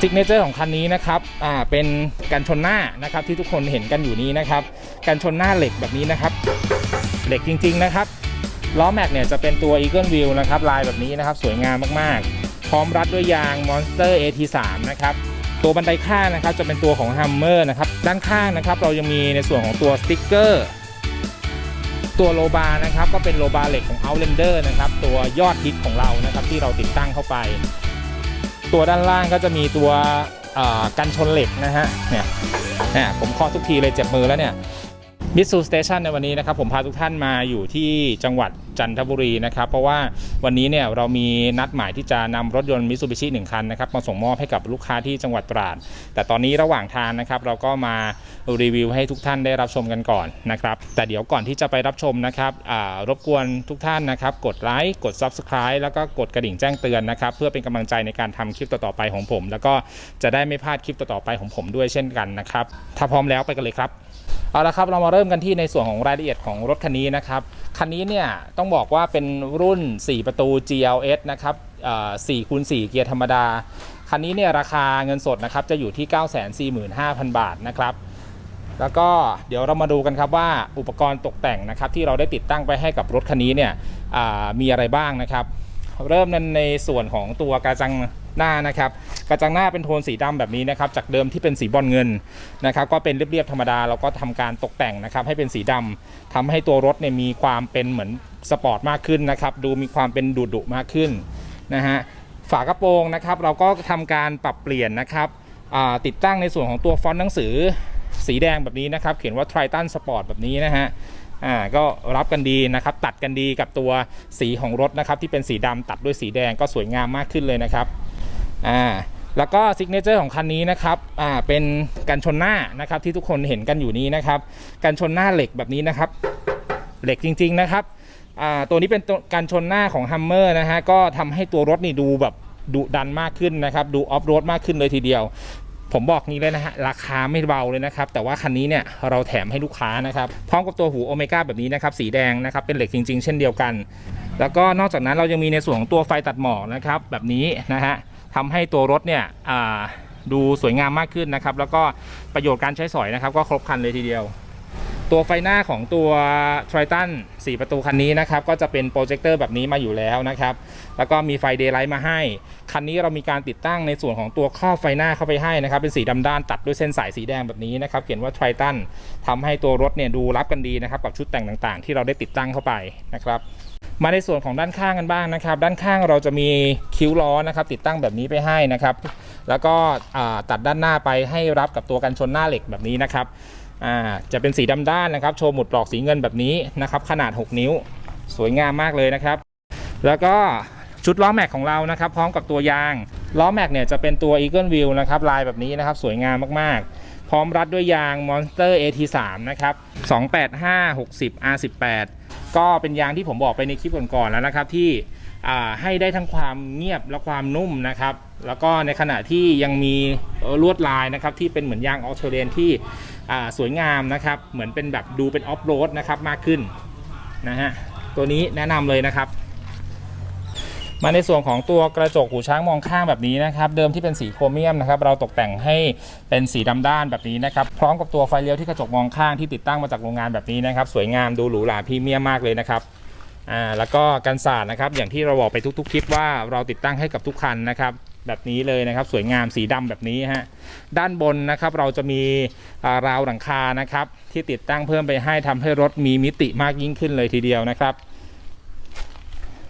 ซิกเนเจอร์ของคันนี้นะครับอ่าเป็นกันชนหน้านะครับที่ทุกคนเห็นกันอยู่นี้นะครับกันชนหน้าเหล็กแบบนี้นะครับ เหล็กจริงๆนะครับล้อแม็กเนี่ยจะเป็นตัว Eagle Wheel นะครับลายแบบนี้นะครับสวยงามมากๆ พร้อมรัดด้วยยาง Monster AT3 นะครับตัวบันไดข้างนะครับจะเป็นตัวของ Hammer นะครับด้านข้างนะครับเรายังมีในส่วนของตัวสติ๊กเกอร์ตัวโลบาร์นะครับก็เป็นโลบาร์เหล็กของ Outlander นะครับตัวยอดฮิตของเรานะครับที่เราติดตั้งเข้าไป ตัวด้านล่างก็จะมีตัวกันชนเหล็กนะฮะเนี่ยเนี่ยผมเคาะทุกทีเลยเจ็บมือแล้วเนี่ย มิสซูสเตชันในวันนี้นะครับผมพาทุกท่านมาอยู่ที่จังหวัดจันทบุรีนะครับเพราะว่าวันนี้เนี่ยเรามีนัดหมายที่จะนำรถยนต์มิ t ซูบิชิหนึ่งคันนะครับมาส่งมอบให้กับลูกค้าที่จังหวัดตราด แต่ตอนนี้ระหว่างทางนะครับเราก็มารีวิวให้ทุกท่านได้รับชมกันก่อนนะครับแต่เดี๋ยวก่อนที่จะไปรับชมนะครับรบกวนทุกท่านนะครับกดไลค์กด Subscribe แล้วก็กดกระดิ่งแจ้งเตือนนะครับเพื่อเป็นกำลังใจในการทำคลิปต่อๆไปของผม แล้วก็จะได้ไม่พลาดคลิปต่อๆไปของผมด้วยเช่นกันนะครับถ้าพร้อมแล้วไปกันเลยครับ เอาละครับเรามาเริ่มกันที่ในส่วนของรายละเอียดของรถคันนี้นะครับคันนี้เนี่ยต้องบอกว่าเป็นรุ่น 4 ประตู GLS นะครับ4คูณ4เกียร์ธรรมดา คันนี้เนี่ยราคาเงินสดนะครับจะอยู่ที่ 945,000 บาทนะครับแล้วก็เดี๋ยวเรามาดูกันครับว่าอุปกรณ์ตกแต่งนะครับที่เราได้ติดตั้งไปให้กับรถคันนี้เนี่ยมีอะไรบ้างนะครับ เริ่มนั้นในส่วนของตัวกระจัง หน้านะครับกระจังหน้าเป็นโทนสีดำแบบนี้นะครับจากเดิมที่เป็นสีบอลเงินนะครับก็เป็นเรียบๆธรรมดาเราก็ทำการตกแต่งนะครับให้เป็นสีดำทำให้ตัวรถเนี่ยมีความเป็นเหมือนสปอร์ตมากขึ้นนะครับดูมีความเป็นดุดุมากขึ้นนะฮะฝากระโปรงนะครับเราก็ทำการปรับเปลี่ยนนะครับติดตั้งในส่วนของตัวฟอนต์หนังสือสีแดงแบบนี้นะครับเขียนว่า Triton Sport แบบนี้นะฮะอ่าก็รับกันดีนะครับ ตัดกันดีกับตัวสีของรถนะครับ ที่เป็นสีดำตัดด้วยสีแดงก็สวยงามมากขึ้นเลยนะครับ อ่าแล้วก็ซิกเนเจอร์ของคันนี้นะครับอ่าเป็นกันชนหน้านะครับที่ทุกคนเห็นกันอยู่นี้นะครับกันชนหน้าเหล็กแบบนี้นะครับ เหล็กจริง ๆนะครับอ่าตัวนี้เป็นตัวการชนหน้าของ Hummer นะฮะก็ทำให้ตัวรถนี่ดูแบบดุดันมากขึ้นนะครับ ดูออฟโรดมากขึ้นเลยทีเดียว ผมบอกนี้เลยนะฮะ ราคาไม่เบาเลยนะครับ แต่ว่าคันนี้เนี่ยเราแถมให้ลูกค้านะครับ พร้อมกับตัวหูโอเมก้าแบบนี้นะครับ สีแดงนะครับ เป็นเหล็กจริง ๆ เช่นเดียวกัน แล้วก็นอกจากนั้นเรายังมีในส่วนของตัวไฟตัดหมอกนะครับ แบบนี้นะฮะ ทำให้ตัวรถเนี่ยดูสวยงามมากขึ้นนะครับ แล้วก็ประโยชน์การใช้สอยนะครับก็ครบครันเลยทีเดียว ตัวไฟหน้าของตัว Triton 4 ประตูคันนี้นะครับ ก็จะเป็นโปรเจคเตอร์แบบนี้มาอยู่แล้วนะครับ แล้วก็มีไฟเดย์ไลท์มาให้ คันนี้เรามีการติดตั้งในส่วนของตัวครอบไฟหน้าเข้าไปให้นะครับ เป็นสีดำด้านตัดด้วยเส้นสายสีแดงแบบนี้นะครับ เขียนว่า Triton ทำให้ตัวรถเนี่ยดูรับกันดีนะครับ กับชุดแต่งต่างๆ ที่เราได้ติดตั้งเข้าไปนะครับ มาในส่วนของด้านข้างกันบ้างนะครับ ด้านข้างเราจะมีคิ้วล้อนะครับ ติดตั้งแบบนี้ไปให้นะครับ แล้วก็ตัดด้านหน้าไปให้รับกับตัวกันชนหน้าเหล็กแบบนี้นะครับจะเป็นสีดำด้านนะครับ โชว์หมุดปลอกสีเงินแบบนี้นะครับ ขนาด 6 นิ้ว สวยงามมากเลยนะครับ แล้วก็ชุดล้อแม็กของเรานะครับ พร้อมกับตัวยางล้อแม็กเนี่ยจะเป็นตัว Eagle Wheel นะครับลายแบบนี้นะครับ สวยงามมากๆ พร้อมรัดด้วยยาง Monster AT3 นะครับ 285 60 R18 ก็เป็นยางที่ผมบอกไปในคลิปก่อนๆแล้วนะครับที่ให้ได้ทั้งความเงียบและความนุ่มนะครับ แล้วก็ในขณะที่ยังมีลวดลายนะครับที่เป็นเหมือนยางออสเตรเลียนที่สวยงามนะครับ เหมือนเป็นแบบดูเป็นออฟโรดนะครับมากขึ้นนะฮะตัวนี้แนะนำเลยนะครับ มาในส่วนของตัวกระจกหูช้างมองข้างแบบนี้นะครับ เดิมที่เป็นสีโครเมียมนะครับ เราตกแต่งให้เป็นสีดำด้านแบบนี้นะครับ พร้อมกับตัวไฟเลี้ยวที่กระจกมองข้างที่ติดตั้งมาจากโรงงานแบบนี้นะครับ สวยงามดูหรูหราพรีเมียมมากเลยนะครับอ่าแล้วก็กันสาดนะครับ อย่างที่เราบอกไปทุกๆคลิปว่าเราติดตั้งให้กับทุกคันนะครับแบบนี้เลยนะครับสวยงามสีดำแบบนี้ฮะด้านบนนะครับเราจะมีาราวหลังคานะครับที่ติดตั้งเพิ่มไปให้ทำให้รถมีมิติมากยิ่งขึ้นเลยทีเดียวนะครับ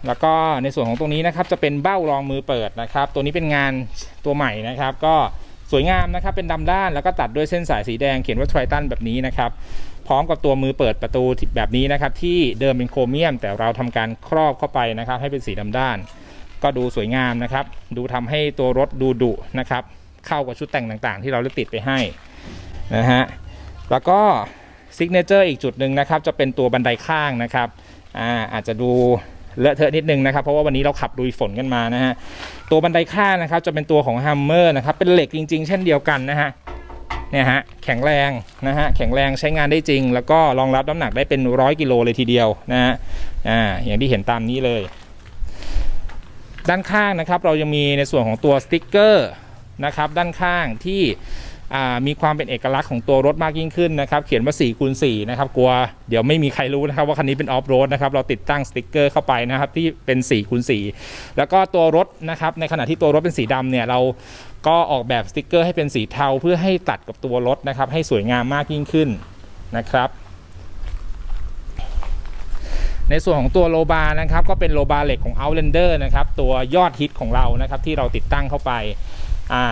แล้วก็ในส่วนของตรงนี้นะครับจะเป็นเบ้ารองมือเปิดนะครับ ตัวนี้เป็นงานตัวใหม่นะครับ ก็สวยงามนะครับเป็นดำด้านแล้วก็ตัดด้วยเส้นสายสีแดงเขียนว่า Triton แบบนี้นะครับพร้อมกับตัวมือเปิดประตูแบบนี้นะครับที่เดิมเป็นโครเมียม แต่เราทำการครอบเข้าไปนะครับ ให้เป็นสีดำด้าน ก็ดูสวยงามนะครับ ดูทำให้ตัวรถดูดุนะครับเข้ากับชุดแต่งต่างๆ ที่เราได้ติดไปให้นะฮะแล้วก็ซิกเนเจอร์อีกจุดหนึ่งนะครับจะเป็นตัวบันไดข้างนะครับอ่าอาจจะดู เลอะเทอะนิดนึงนะครับ เพราะว่าวันนี้เราขับลุยฝนกันมานะฮะตัวบันไดข้างนะครับ จะเป็นตัวของ Hammer นะครับเป็นเหล็กจริง ๆ เช่นเดียวกันนะฮะเนี่ยฮะแข็งแรงนะฮะแข็งแรงใช้งานได้จริง แล้วก็รองรับน้ำหนักได้เป็นร้อยกิโลเลยทีเดียวนะฮะอ่าอย่างที่เห็นตามนี้เลย ด้านข้างนะครับเรายังมีในส่วนของตัวสติ๊กเกอร์นะครับด้านข้างที่ มีความเป็นเอกลักษณ์ของตัวรถมากยิ่งขึ้นนะครับเขียนว่า4คูณ4นะครับกลัวเดี๋ยวไม่มีใครรู้นะครับว่าคันนี้เป็นออฟโรดนะครับเราติดตั้งสติกเกอร์เข้าไปนะครับที่เป็น4คูณ4แล้วก็ตัวรถนะครับในขณะที่ตัวรถเป็นสีดำเนี่ยเราก็ออกแบบสติกเกอร์ให้เป็นสีเทาเพื่อให้ตัดกับตัวรถนะครับให้สวยงามมากยิ่งขึ้นนะครับในส่วนของตัวโลบาร์นะครับก็เป็นโลบาร์เหล็กของ Outlander นะครับตัวยอดฮิตของเรานะครับที่เราติดตั้งเข้าไปอ่า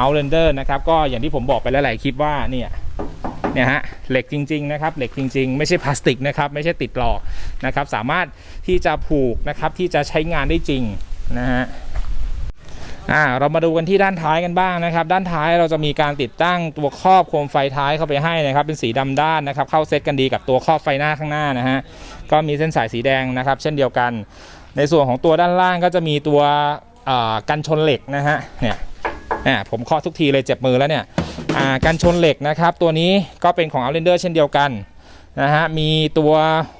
Outlander นะครับก็อย่างที่ผมบอกไปแล้วหลายคลิปว่าเนี่ยเนี่ยฮะเหล็กจริง ๆ นะครับ เหล็กจริง ๆ ไม่ใช่พลาสติกนะครับ ไม่ใช่ติดหลอกนะครับ สามารถที่จะผูกนะครับที่จะใช้งานได้จริงนะฮะอ่าเรามาดูกันที่ด้านท้ายกันบ้างนะครับ ด้านท้ายเราจะมีการติดตั้งตัวครอบโคมไฟท้ายเข้าไปให้นะครับ เป็นสีดำด้านนะครับ เข้าเซตกันดีกับตัวครอบไฟหน้าข้างหน้านะฮะก็มีเส้นสายสีแดงนะครับ เช่นเดียวกัน ในส่วนของตัวด้านล่างก็จะมีตัวกันชนเหล็กนะฮะเนี่ย อ่าผมเคาะทุกทีเลยเจ็บมือแล้วเนี่ยอ่ากันชนเหล็กนะครับตัวนี้ก็เป็นของ Outlander เช่นเดียวกันนะฮะมีตัว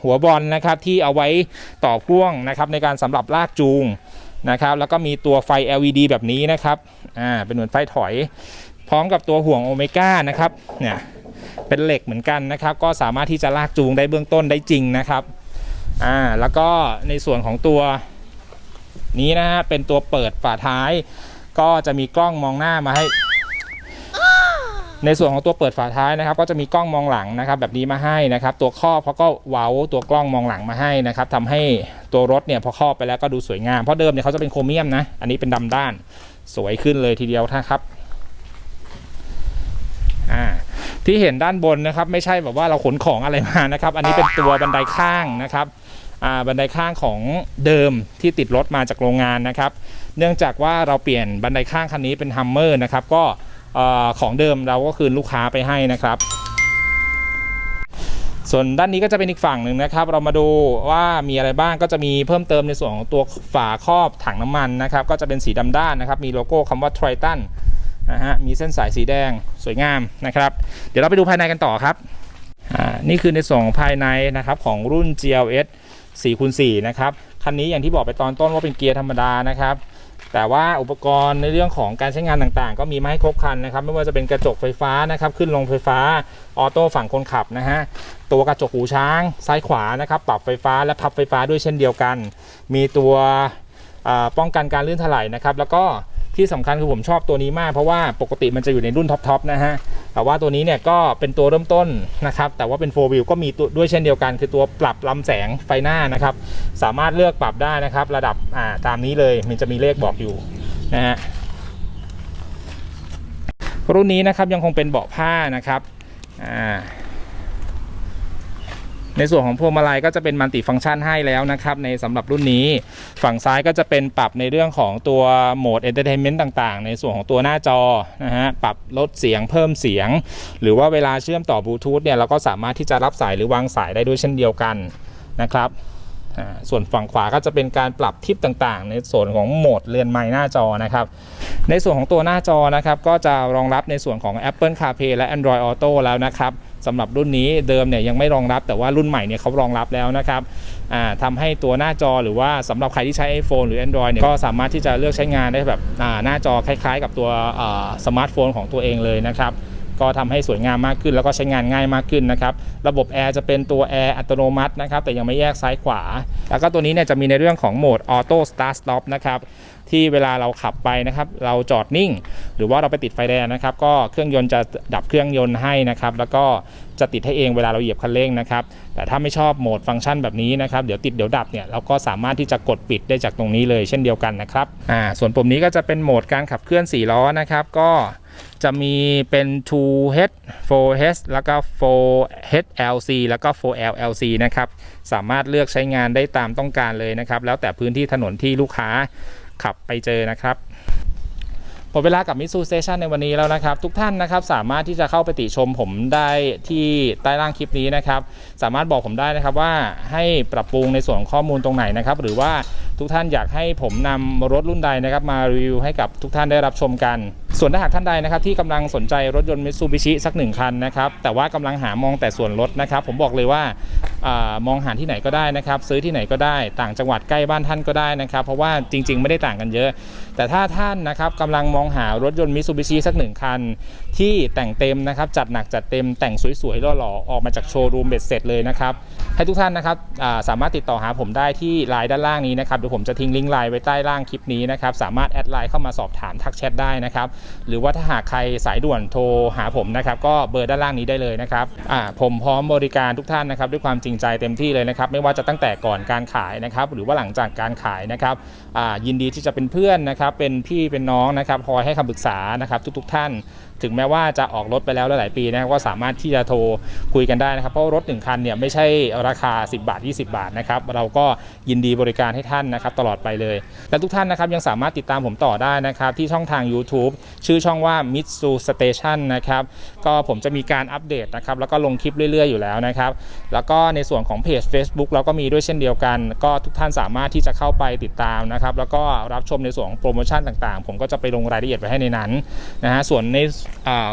หัวบอลนะครับที่เอาไว้ต่อพ่วงนะครับในการสำหรับลากจูงนะครับแล้วก็มีตัวไฟ LED แบบนี้นะครับอ่าเป็นเหมือนไฟถอย พร้อมกับตัวห่วงโอเมก้านะครับเนี่ยเป็นเหล็กเหมือนกันนะครับ ก็สามารถที่จะลากจูงได้เบื้องต้นได้จริงนะครับอ่าแล้วก็ในส่วนของตัวนี้นะฮะเป็นตัวเปิดฝาท้าย ก็จะมีกล้องมองหน้ามาให้ ในส่วนของตัวเปิดฝาท้ายนะครับ ก็จะมีกล้องมองหลังนะครับ แบบนี้มาให้นะครับ ตัวครอบเขาก็เว้าตัวกล้องมองหลังมาให้นะครับทำให้ตัวรถเนี่ยพอครอบไปแล้วก็ดูสวยงามเพราะเดิมเนี่ยเขาจะเป็นโครเมียมนะอันนี้เป็นดำด้านสวยขึ้นเลยทีเดียวนะครับอ่าที่เห็นด้านบนนะครับ ไม่ใช่แบบว่าเราขนของอะไรมานะครับ อันนี้เป็นตัวบันไดข้างนะครับ บันไดข้างของเดิมที่ติดรถมาจากโรงงานนะครับ เนื่องจากว่าเราเปลี่ยนบันไดข้างคันนี้เป็นฮัมเมอร์นะครับก็ของเดิมเราก็คืนลูกค้าไปให้นะครับ ส่วนด้านนี้ก็จะเป็นอีกฝั่งหนึ่งนะครับ เรามาดูว่ามีอะไรบ้างก็จะมีเพิ่มเติมในส่วนของตัวฝาครอบถังน้ำมันนะครับ ก็จะเป็นสีดำด้านนะครับ มีโลโก้คำว่า Triton นะฮะมีเส้นสายสีแดงสวยงามนะครับ เดี๋ยวเราไปดูภายในกันต่อครับอ่านี่คือในส่วนของภายในนะครับของรุ่น GLS 4คูณ4นะครับคันนี้อย่างที่บอกไปตอนต้นว่าเป็นเกียร์ธรรมดานะครับ แต่ว่าอุปกรณ์ในเรื่องของการใช้งานต่างๆ ก็มีมาให้ครบคันนะครับ ไม่ว่าจะเป็นกระจกไฟฟ้านะครับขึ้นลงไฟฟ้าออโต้ฝั่งคนขับนะฮะตัวกระจกหูช้างซ้ายขวานะครับปรับไฟฟ้าและพับไฟฟ้าด้วยเช่นเดียวกัน มีตัวป้องกันการลื่นถลายนะครับแล้วก็ที่สำคัญคือผมชอบตัวนี้มากเพราะว่าปกติมันจะอยู่ในรุ่นท็อปๆนะฮะ แต่ว่าตัวนี้เนี่ยก็เป็นตัวเริ่มต้นนะครับ แต่ว่าเป็น4 wheel ก็มีตัวด้วยเช่นเดียวกัน คือตัวปรับลำแสงไฟหน้านะครับ สามารถเลือกปรับได้นะครับ ระดับอ่าตามนี้เลยมันจะมีเลขบอกอยู่นะฮะรุ่นนี้นะครับยังคงเป็นเบาะผ้านะครับอ่า ในส่วนของพวงมาลัยก็จะเป็นมัลติฟังก์ชันให้แล้วนะครับในสำหรับรุ่นนี้ ฝั่งซ้ายก็จะเป็นปรับในเรื่องของตัวโหมดเอนเตอร์เทนเมนต์ต่างๆ ในส่วนของตัวหน้าจอนะฮะปรับลดเสียงเพิ่มเสียง หรือว่าเวลาเชื่อมต่อบลูทูธเนี่ยเราก็สามารถที่จะรับสายหรือวางสายได้ด้วยเช่นเดียวกันนะครับส่วนฝั่งขวาก็จะเป็นการปรับทิปต่างๆ ในส่วนของโหมดเรือนไม้หน้าจอนะครับ ในส่วนของตัวหน้าจอนะครับ ก็จะรองรับในส่วนของ Apple CarPlay และ Android Auto แล้วนะครับ สำหรับรุ่นนี้เดิมเนี่ยยังไม่รองรับแต่ว่ารุ่นใหม่เนี่ยเขารองรับแล้วนะครับอ่าทำให้ตัวหน้าจอหรือว่าสำหรับใครที่ใช้ iPhone หรือ Android เนี่ยก็สามารถที่จะเลือกใช้งานได้แบบอ่าหน้าจอคล้าย ๆ กับตัวสมาร์ทโฟนของตัวเองเลยนะครับ ก็ทำให้สวยงามมากขึ้น แล้วก็ใช้งานง่ายมากขึ้นนะครับ ระบบแอร์จะเป็นตัวแอร์อัตโนมัตินะครับ แต่ยังไม่แยกซ้ายขวา แล้วก็ตัวนี้เนี่ยจะมีในเรื่องของโหมดออโต้สตาร์ทสต็อปนะครับที่เวลาเราขับไปนะครับ เราจอดนิ่ง หรือว่าเราไปติดไฟแดงนะครับ ก็เครื่องยนต์จะดับเครื่องยนต์ให้นะครับ แล้วก็จะติดให้เองเวลาเราเหยียบคันเร่งนะครับ แต่ถ้าไม่ชอบโหมดฟังก์ชันแบบนี้นะครับ เดี๋ยวติดเดี๋ยวดับเนี่ยเราก็สามารถที่จะกดปิดได้จากตรงนี้เลยเช่นเดียวกันนะครับ อ่า ส่วนปุ่มนี้ก็จะเป็นโหมดการขับเคลื่อน4ล้อนะครับ ก็ จะมีเป็น 2H 4H แล้วก็ 4HLC แล้วก็ 4LLC นะครับ สามารถเลือกใช้งานได้ตามต้องการเลยนะครับ แล้วแต่พื้นที่ถนนที่ลูกค้าขับไปเจอนะครับหมดเวลากับมิสูสเตชันในวันนี้แล้วนะครับ ทุกท่านนะครับสามารถที่จะเข้าไปติชมผมได้ที่ใต้ล่างคลิปนี้นะครับ สามารถบอกผมได้นะครับว่าให้ปรับปรุงในส่วนของข้อมูลตรงไหนนะครับ หรือว่า ทุกท่านอยากให้ผมนำรถรุ่นใดนะครับมารีวิวให้กับทุกท่านได้รับชมกัน ส่วนถ้าหากท่านใดนะครับที่กำลังสนใจรถยนต์ Mitsubishi สักหนึ่งคันนะครับแต่ว่ากำลังหามองแต่ส่วนลดนะครับผมบอกเลยว่ามองหาที่ไหนก็ได้นะครับซื้อที่ไหนก็ได้ต่างจังหวัดใกล้บ้านท่านก็ได้นะครับ เพราะว่าจริง ๆ ไม่ได้ต่างกันเยอะ แต่ถ้าท่านนะครับกำลังมองหารถยนต์ Mitsubishi สักหนึ่งคัน ที่แต่งเต็มนะครับจัดหนักจัดเต็มแต่งสวยๆหล่อๆออกมาจากโชว์รูมเบ็ดเสร็จเลยนะครับให้ทุกท่านนะครับสามารถติดต่อหาผมได้ที่ไลน์ด้านล่างนี้นะครับยวผมจะทิ้งลิงก์ไลน์ไว้ใต้ล่างคลิปนี้นะครับ สามารถแอดไลน์เข้ามาสอบถามทักแชทได้นะครับ หรือว่าถ้าหากใครสายด่วนโทรหาผมนะครับ ก็เบอร์ด้านล่างนี้ได้เลยนะครับอ่าผมพร้อมบริการทุกท่านนะครับ ด้วยความจริงใจเต็มที่เลยนะครับ ไม่ว่าจะตั้งแต่ก่อนการขายนะครับ หรือว่าหลังจากการขายนะครับอ่ายินดีที่จะเป็นเพื่อนนะครับ เป็นพี่เป็นน้องนะครับคอยให้คำปรึกษานะครับทุก ๆ ท่าน ถึงแม้ว่าจะออกรถไปแล้วหลายปีนะครับก็สามารถที่จะโทรคุยกันได้นะครับ เพราะรถ1คันเนี่ยไม่ใช่ราคา 10 บาท 20 บาทนะครับเราก็ยินดีบริการให้ท่านนะครับตลอดไปเลย และทุกท่านนะครับยังสามารถติดตามผมต่อได้นะครับที่ช่องทาง YouTube ชื่อช่องว่า Mitsu Station นะครับก็ผมจะมีการอัปเดตนะครับแล้วก็ลงคลิปเรื่อย ๆ อยู่แล้วนะครับแล้วก็ในส่วนของเพจ Facebook เราก็มีด้วยเช่นเดียวกัน ก็ทุกท่านสามารถที่จะเข้าไปติดตามนะครับแล้วก็รับชมในส่วนของโปรโมชั่นต่างๆ ผมก็จะไปลงรายละเอียดไว้ให้ในนั้นนะฮะส่วนใน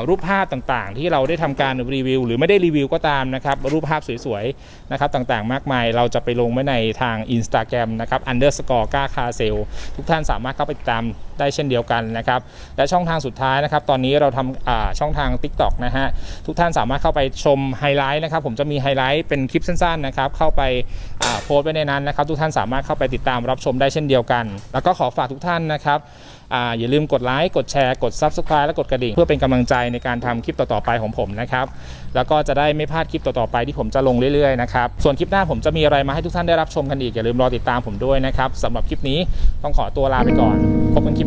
รูปภาพต่างๆ ที่เราได้ทำการรีวิว หรือไม่ได้รีวิวก็ตามนะครับรูปภาพสวยๆนะครับต่างๆ มากมาย เราจะไปลงไว้ในทาง Instagram นะครับ underscore ก้าคาเซลทุกท่านสามารถเข้าไปตาม ได้เช่นเดียวกันนะครับ และช่องทางสุดท้ายนะครับ ตอนนี้เราทำาช่องทาง TikTok นะฮะ ทุกท่านสามารถเข้าไปชมไฮไลท์นะครับ ผมจะมีไฮไลท์เป็นคลิปสั้นๆนะครับ เข้าไปาโพสต์ไว้ในนั้นนะครับ ทุกท่านสามารถเข้าไปติดตามรับชมได้เช่นเดียวกัน แล้วก็ขอฝากทุกท่านนะครับอ่าอย่าลืมกดไลค์กดแชร์กด Subscribe และกดกระดิ่ง เพื่อเป็นกำลังใจในการทำคลิปต่อๆไปของผมนะครับ แล้วก็จะได้ไม่พลาดคลิปต่อๆไปที่ผมจะลงเรื่อยๆนะครับส่วนคลิปหน้าผมจะมีอะไรมาให้ทุกท่านได้รับชมกันอีกอย่าลืมรอติดตามผมด้วยนะครับสำหรับคลิปนี้ต้องขอตัวลาไปก่อนพบกันคลิป ห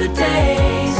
The days.